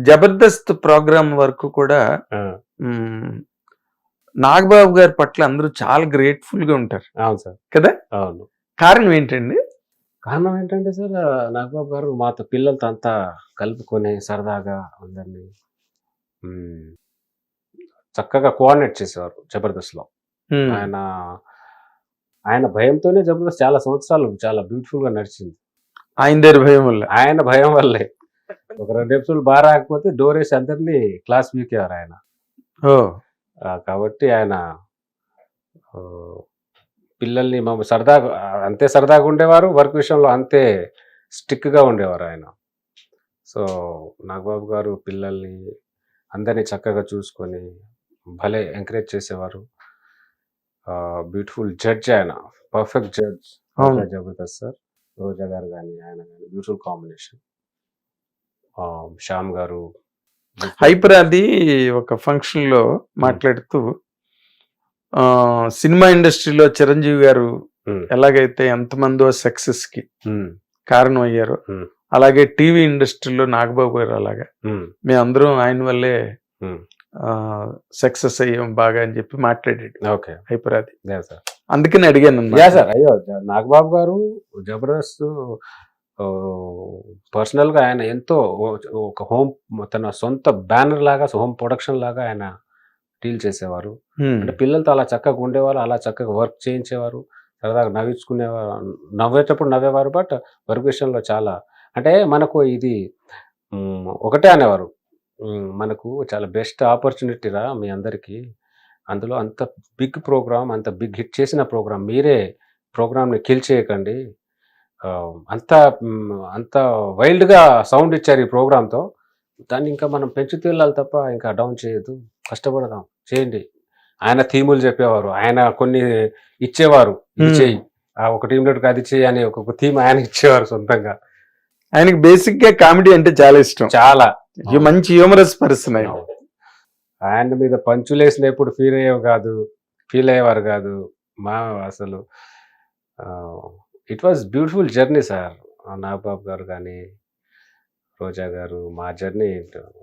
Jabardasth programme వరకు కూడా నాగబాబు గారి పట్ల అందరూ చాలా గ్రేట్ఫుల్గా ఉంటారు. అవును సార్. కదా? అవును. కారణం ఏంటండి? కారణం ఏంటంటే సార్ నాగబాబు గారు మాతో పిల్లలతో అంతా కలుపుకొని సరదాగా అందరినీ చక్కగా కోఆర్డినేట్ చేసేవారు జబర్దస్త్లో. మ్, ఆయన ఆయన భయంతోనే జబర్దస్త్ చాలా సంవత్సరాలు చాలా బ్యూటిఫుల్గా నడిచింది. ఆయన దగ్గర భయం వల్ల. ఆయన భయం వల్లే. ఒక రెండు ఎపిసోడ్ బాగా రాకపోతే డోర్ వేసి అందరినీ క్లాస్ వీకేవారు ఆయన. కాబట్టి ఆయన పిల్లల్ని మా సరదాగా అంతే సరదాగా ఉండేవారు వర్క్ విషయంలో అంతే స్టిక్గా ఉండేవారు ఆయన. సో నాగబాబు గారు పిల్లల్ని అందరినీ చక్కగా చూసుకొని భలే ఎంకరేజ్ చేసేవారు. బ్యూటిఫుల్ జడ్జ్ ఆయన perfect judge. Jabardasth sir Roja garu కానీ ఆయన కానీ బ్యూటిఫుల్ కాంబినేషన్. శ్యామ్ గారు హైపర్ అది ఒక ఫంక్షన్లో మాట్లాడుతూ ఆ, సినిమా ఇండస్ట్రీలో చిరంజీవి గారు. ఎలాగైతే ఎంతమందో సక్సెస్కి ఉమ్, కారణం అయ్యారో. అలాగే టీవీ ఇండస్ట్రీలో నాగబాబు గారు అలాగా మేమందరం ఆయన వల్లే. సక్సెస్ అయ్యాం బాగా అని చెప్పి మాట్లాడాడు ఓకే. హైపర్ అది యా సార్. అందుకని అడిగాను సార్ అయ్యో నాగబాబు గారు జబర్దస్త్ పర్సనల్గా ఆయన ఎంతో ఒక హోమ్ తన సొంత బ్యానర్ లాగా హోమ్ ప్రొడక్షన్ లాగా ఆయన డీల్ చేసేవారు. అంటే పిల్లలతో అలా చక్కగా ఉండేవారు అలా చక్కగా వర్క్ చేయించేవారు సరదాగా నవ్వించుకునేవారు నవ్వేటప్పుడు నవ్వేవారు బట్ వర్క్ విషయంలో చాలా అంటే మనకు ఇది ఒకటే అనేవారు. మనకు చాలా బెస్ట్ ఆపర్చునిటీ రా మీ అందరికీ. అందులో అంత బిగ్ ప్రోగ్రామ్ అంత బిగ్ హిట్ చేసిన ప్రోగ్రామ్ మీరే ప్రోగ్రామ్ని కిల్ చేయకండి. అంత అంత వైల్డ్గా సౌండ్ ఇచ్చారు ఈ ప్రోగ్రామ్తో. దాన్ని ఇంకా మనం పెంచుతూ వెళ్ళాలి తప్ప ఇంకా డౌన్ చేయొద్దు. కష్టపడదాం. చేయండి. ఆయన థీములు చెప్పేవారు. ఆయన కొన్ని ఇచ్చేవారు. ఇది. చేయి. ఆ ఒక టీం లీడర్కి అది చేయి అని ఒక్కొక్క థీమ్ ఆయన ఇచ్చేవారు సొంతంగా. ఆయనకి బేసిక్గా కామెడీ అంటే చాలా ఇష్టం. చాలా. మంచి హ్యూమరస్ పర్సన్ ఆయన. ఆయన మీద పంచులేసిన ఎప్పుడు ఫీల్ అయ్యేవి కాదు. ఫీల్ అయ్యేవారు కాదు. మా అసలు it was beautiful journey sir Nagababu garu కానీ రోజా గారు మా జర్నీ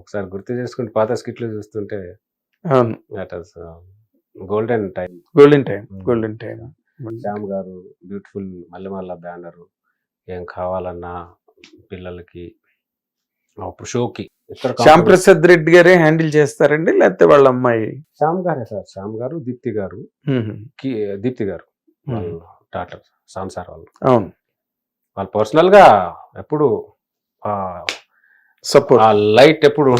ఒకసారి గుర్తు చేసుకుంటే పాత స్కిట్లు చూస్తుంటే అవును. Golden time golden time golden time Shyam garu beautiful Mallemala banner ఏం కావాలన్నా పిల్లలకి అప్పుడు షోకి. శ్యామ్ ప్రసాద్ రెడ్డి గారే హ్యాండిల్ చేస్తారండి లేకపోతే వాళ్ళ అమ్మాయి? శ్యామ్ గారే సార్ శ్యామ్ గారు దీప్తి గారు దీప్తి గారు Hmm. డాక్టర్ సాంసార్ వాళ్ళు. అవును. వాళ్ళు పర్సనల్గా ఎప్పుడు ఆ, సపోర్ట్. ఆ లైట్ ఎప్పుడు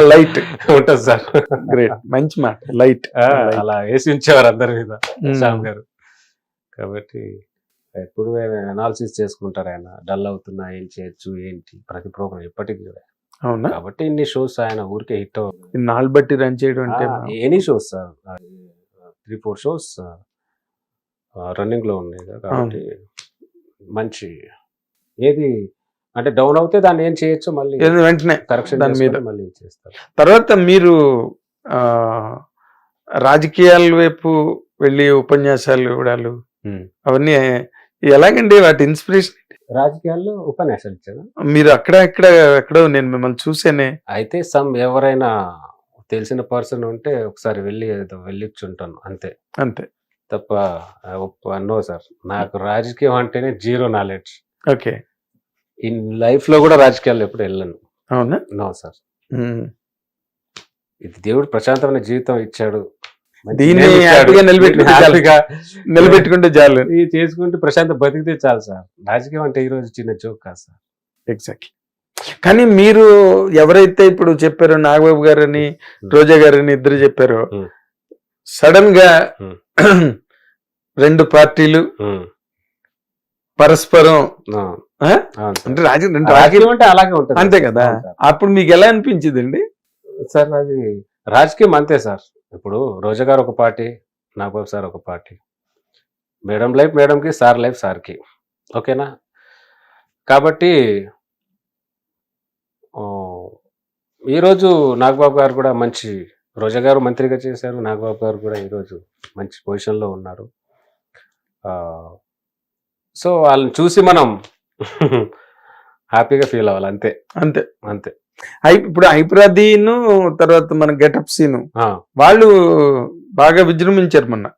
లైట్. ఉంటుంది సార్. గ్రేట్. మంచి మాట. లైట్. ఆ, అలా వేసి ఉంచేవారు అందరి మీద. శ్యామ్ గారు. కాబట్టి ఎప్పుడు అనాలిసిస్ చేసుకుంటారు ఆయన? డల్ అవుతున్నా ఏం చేయొచ్చు ఏంటి? ప్రతి ప్రోగ్రామ్ ఎప్పటికీ కూడా. అవునా? కాబట్టి ఇన్ని షోస్ ఆయన ఊరికే హిట్ నాళ్ళు బట్టి రన్ చేయడం అంటే any shows sir. Three four shows రన్నింగ్లో ఉన్నాయి కదా, కాబట్టి మంచి ఏది అంటే డౌన్ అవుతే దాన్ని ఏం చేయొచ్చు? మళ్ళీ వెంటనే కరెక్షన్ దాని మీద. మళ్ళీ చేస్తారు. తర్వాత మీరు రాజకీయాల వైపు వెళ్ళి ఉపన్యాసాలు ఇవ్వడాలు. అవన్నీ ఎలాగండి? వాటి ఇన్స్పిరేషన్ రాజకీయాల్లో ఉపన్యాసాలు ఇచ్చాను. మీరు అక్కడ ఇక్కడ ఎక్కడో నేను మిమ్మల్ని చూసేనే అయితే సమ్ ఎవరైనా తెలిసిన పర్సన్ ఉంటే ఒకసారి వెళ్ళి వెళ్ళిచ్చుంటాను అంతే. అంతే. తప్ప నో సార్. నాకు రాజకీయం అంటేనే జీరో నాలెడ్జ్. ఓకే. ఇన్ లైఫ్లో కూడా రాజకీయాల్లో ఎప్పుడు వెళ్ళను. అవునా? No sir. ఇది దేవుడు ప్రశాంతమైన జీవితం ఇచ్చాడు. దీన్ని నిలబెట్టుకుంటే చాలు. ఇది చేసుకుంటే ప్రశాంత బతికితే చాలు సార్. రాజకీయం అంటే ఈ రోజు చిన్న జోక్ కాదు సార్. ఎగ్జాక్ట్లీ. కానీ మీరు ఎవరైతే ఇప్పుడు చెప్పారో నాగబాబు గారని రోజా గారని ఇద్దరు చెప్పారో. సడన్గా. రెండు పార్టీలు. పరస్పరం. అంటే రాజకీయ రెండు రాజకీయం అంటే అలాగే ఉంటుంది. అంతే కదా. అప్పుడు మీకు ఎలా అనిపించిందండి? సార్ అది రాజకీయం అంతే సార్. ఇప్పుడు రోజా గారు ఒక పార్టీ నాగబాబు సార్ ఒక పార్టీ. మేడం లైఫ్ మేడంకి సార్ లైఫ్ సార్కి. ఓకేనా? కాబట్టి ఈరోజు నాగబాబు గారు కూడా మంచి రోజా గారు మంత్రిగా చేశారు నాగబాబు గారు కూడా ఈరోజు మంచి పొజిషన్లో ఉన్నారు. సో వాళ్ళని చూసి మనం హ్యాపీగా ఫీల్ అవ్వాలి అంతే. అంతే. అంతే. ఇప్పుడు హైప్రాదీను తర్వాత మన గెటప్ సీను వాళ్ళు బాగా విజృంభించారు మొన్న.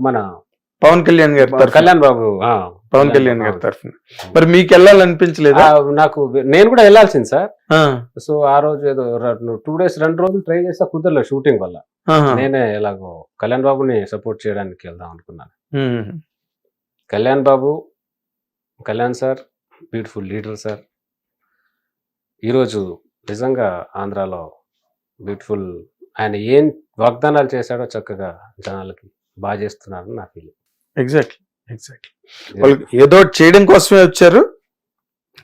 మన పవన్ కళ్యాణ్ గారి తరఫున. కళ్యాణ్ బాబు పవన్ కళ్యాణ్ గారి తరఫున. మరి మీకు వెళ్ళాలనిపించలేదా నాకు నేను కూడా వెళ్ళాల్సింది సార్. సో ఆ రోజు ఏదో టూ డేస్ రెండు రోజులు ట్రై చేస్తా కుదరలేదు షూటింగ్ వల్ల. నేనే ఎలాగో కళ్యాణ్ బాబుని సపోర్ట్ చేయడానికి వెళ్దాం అనుకున్నాను. Kalyan Babu Kalyan sir beautiful leader sir. ఈరోజు నిజంగా ఆంధ్రాలో బ్యూటిఫుల్ ఆయన ఏం వాగ్దానాలు చేశాడో చక్కగా జనాలకి బాగా చేస్తున్నారని నా ఫీలింగ్ ఎగ్జాక్ట్లీ ఎగ్జాక్ట్లీ వాళ్ళు ఏదో చేయడం కోసమే వచ్చారు.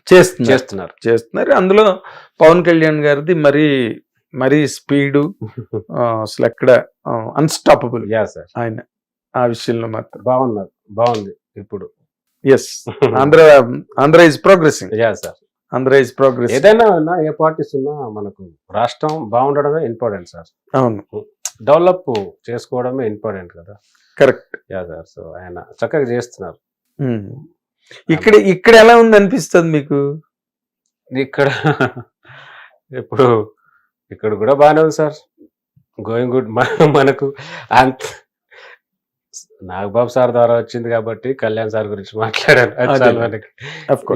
చేస్తున్నారు. చేస్తున్నారు. చేస్తున్నారు. అందులో పవన్ కళ్యాణ్ గారిది మరీ మరీ స్పీడు అసలు ఎక్కడ అన్స్టాపబుల్ యా సార్ ఆయన ఆ విషయంలో మాత్రం. బాగున్నారు. బాగుంది ఇప్పుడు. Yes Andhra Andhra is progressing yeah sir Andhra is progress ఏదైనా ఉన్నా ఏ పార్టీస్ ఉన్నా మనకు రాష్ట్రం బాగుండడమే ఇంపార్టెంట్ సార్ అవును. డెవలప్ చేసుకోవడమే ఇంపార్టెంట్ కదా. కరెక్ట్ యా సార్ సో ఆయన చక్కగా చేస్తున్నారు. ఇక్కడ ఇక్కడ ఎలా ఉంది అనిపిస్తుంది మీకు? ఇక్కడ ఇప్పుడు ఇక్కడ కూడా బాగానే ఉంది సార్ గోయింగ్ గుడ్ మనకు అంత నాగబాబు సార్ ద్వారా వచ్చింది కాబట్టి కళ్యాణ్ సార్ గురించి మాట్లాడాను. చాలు మనకి.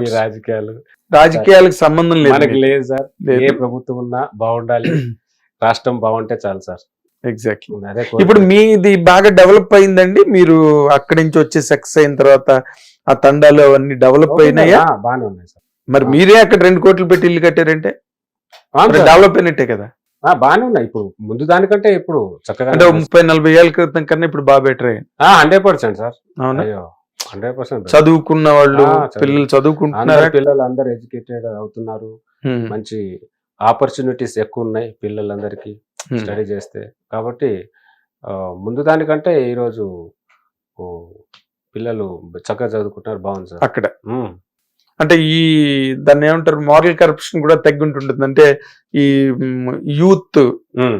ఈ రాజకీయాలు. రాజకీయాలకు సంబంధం లేదు మనకి లేదు సార్ ఏ ప్రభుత్వం ఉన్నా బాగుండాలి. రాష్ట్రం బాగుంటే చాలు సార్ ఎగ్జాక్ట్లీ ఇప్పుడు మీది బాగా డెవలప్ అయిందండి? మీరు అక్కడి నుంచి వచ్చి సక్సెస్ అయిన తర్వాత ఆ తండాలు అవన్నీ డెవలప్ అయినాయా? బాగానే ఉన్నాయి సార్. మరి మీరే అక్కడ రెండు కోట్లు పెట్టి ఇల్లు కట్టారంటే. డెవలప్ అయినట్టే కదా? బాగానే ఉన్నాయి. ఇప్పుడు ముందు దానికంటే ఇప్పుడు చక్కగా అంటే ముప్పై నలభై ఏళ్ళ క్రితం కన్నా ఇప్పుడు బాగా బెటర్ అయ్యింది హండ్రెడ్ పర్సెంట్ సార్. అవునా? Hundred percent. చదువుకున్న వాళ్ళు. పిల్లలు చదువుకుంటున్నారా? పిల్లలు అందరు ఎడ్యుకేటెడ్ అవుతున్నారు. మంచి ఆపర్చునిటీస్ ఎక్కువ ఉన్నాయి పిల్లలందరికీ. స్టడీ చేస్తే. కాబట్టి ముందు దానికంటే ఈరోజు ఓ, పిల్లలు చక్కగా చదువుకుంటున్నారు. బాగుంది సార్. అక్కడ. ఉమ్, అంటే ఈ దాన్ని ఏమంటారు? మారల్ కరప్షన్ కూడా తగ్గుంటుంటుంది. అంటే ఈ యూత్ ఉమ్.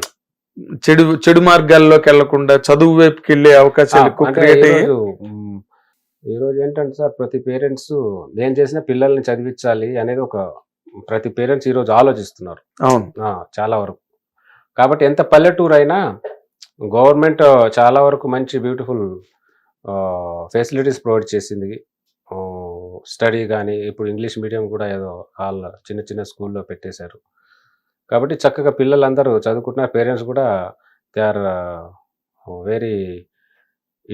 చెడు చెడు మార్గాల్లోకి వెళ్ళకుండా చదువు వైపుకి వెళ్ళే అవకాశాలు ఎక్కువ క్రియేట్ అయ్యాయి ఈరోజు, ఏంటంటే సార్ ప్రతి పేరెంట్స్ ఏం చేసినా పిల్లల్ని చదివించాలి అనేది ఒక ప్రతి పేరెంట్స్ ఈరోజు ఆలోచిస్తున్నారు. అవును. చాలా వరకు. కాబట్టి ఎంత పల్లెటూరు అయినా గవర్నమెంట్ చాలా వరకు మంచి బ్యూటిఫుల్ ఫెసిలిటీస్ ప్రొవైడ్ చేసింది. స్టడీ కానీ ఇప్పుడు ఇంగ్లీష్ మీడియం కూడా ఏదో వాళ్ళ చిన్న చిన్న స్కూల్లో పెట్టేశారు. కాబట్టి చక్కగా పిల్లలందరూ చదువుకుంటున్నారు. పేరెంట్స్ కూడా they are very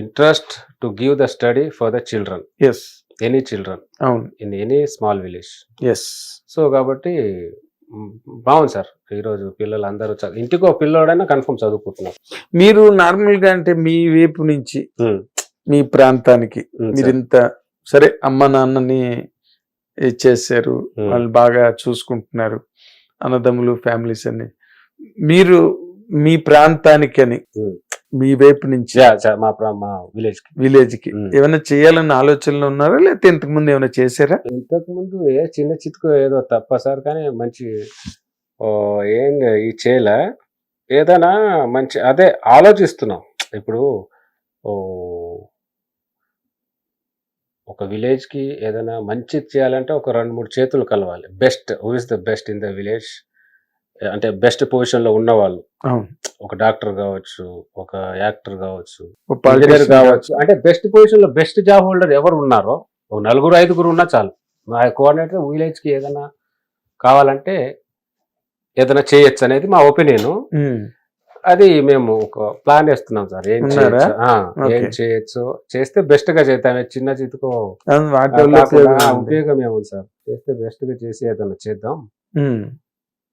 interest to give the study for the children. Yes any children. అవును. In any small village. Yes so కాబట్టి బాగుంది సార్ ఈరోజు పిల్లలు అందరూ ఇంటికో పిల్లోడైనా కన్ఫర్మ్ చదువుకుంటున్నారు మీరు నార్మల్గా అంటే మీ వైపు నుంచి మీ ప్రాంతానికి ఉమ్, మీరు సార్. ఇంత సరే అమ్మ నాన్నని ఉమ్. వాళ్ళు బాగా చూసుకుంటున్నారు అన్నదమ్ములు ఫ్యామిలీస్ అని మీరు మీ ప్రాంతానికి అని ఉమ్. మీ వైపు నుంచి? మా ప్రా- మా విలేజ్కి. విలేజ్కి. ఏమైనా చేయాలన్న ఆలోచనలు ఉన్నారా? లేకపోతే ఇంతకు ముందు ఏమైనా చేశారా? ఇంతకు ముందు ఏ చిన్న చితుకు ఏదో తప్ప సార్ కానీ మంచి ఏం ఈ చేయలే. ఏదైనా మంచి అదే ఆలోచిస్తున్నాం. ఇప్పుడు ఓ ఒక విలేజ్కి ఏదైనా మంచి చేయాలంటే ఒక రెండు మూడు చేతులు కలవాలి. Best who is the best in the village అంటే బెస్ట్ పొజిషన్లో ఉన్నవాళ్ళు. ఒక డాక్టర్ కావచ్చు ఒక యాక్టర్ కావచ్చు ఇంజనీర్ కావచ్చు. అంటే బెస్ట్ పొజిషన్లో బెస్ట్ జాబ్ హోల్డర్ ఎవరు ఉన్నారో ఒక నలుగురు ఐదుగురు ఉన్నా చాలు. మా కోఆర్డినేటర్ విలేజ్కి ఏదైనా కావాలంటే ఏదైనా చేయొచ్చు అనేది మా ఒపీనియన్. అది మేము ఒక ప్లాన్ వేస్తున్నాం సార్. ఏం? చేయొచ్చు? ఏం. చేయొచ్చు? చేస్తే బెస్ట్గా చేద్దాం చిన్న చితుకో ఉపయోగం ఏముంది సార్? చేస్తే బెస్ట్గా చేసి ఏదైనా చేద్దాం.